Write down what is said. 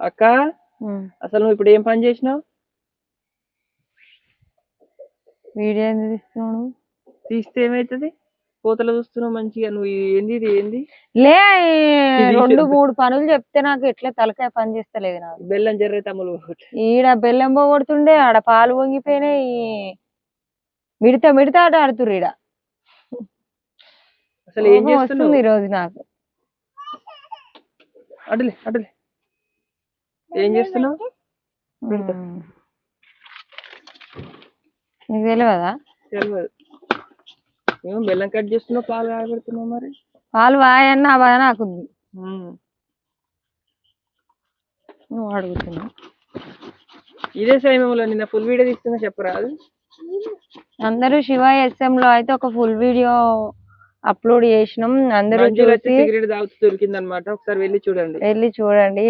అక్క అసలు నువ్వు ఇప్పుడు ఏం పని చేసినావు? వీడియో ఎందుకు తీస్తున్నావు? తీస్తే ఏమైతుంది? కోతలు చూస్తున్నావు మంచిగా నువ్వు ఏంది ఇది ఏంది? లే రెండు. మూడు పనులు చెప్తే నాకు ఎట్లా తలకాయ పని చేస్తలేదు నాకు. బెల్లం జర్రే తమ్ములు ఈడ బెల్లం పోగొడుతుండే ఆడ పాలు పొంగిపోయినాయి మిడత మిడత ఆట ఆడుతుర్రు ఈడ. అసలు ఏం వస్తుంది ఈ రోజు నాకు అటులే అటులే ఏం చేస్తున్నావు. నీకు తెలియదా తెలియదు ఏమో బెల్లం కట్ చేస్తున్నావు పాలు కాగబెడుతున్నావు మరి. పాలు వాయన్న ఆ బాధ నాకుంది. నువ్వు అడుగుతున్నావు. ఇదే సమయంలో నిన్న ఫుల్ వీడియో తీసుకున్నా చెప్పరాదు. అందరూ శివ SM లో అయితే ఒక ఫుల్ వీడియో అప్లోడ్ చేసినాం. అందరూ సిగరెట్ తాగుతూ దొరికింది అనమాట ఒకసారి వెళ్ళి చూడండి. వెళ్ళి చూడండి.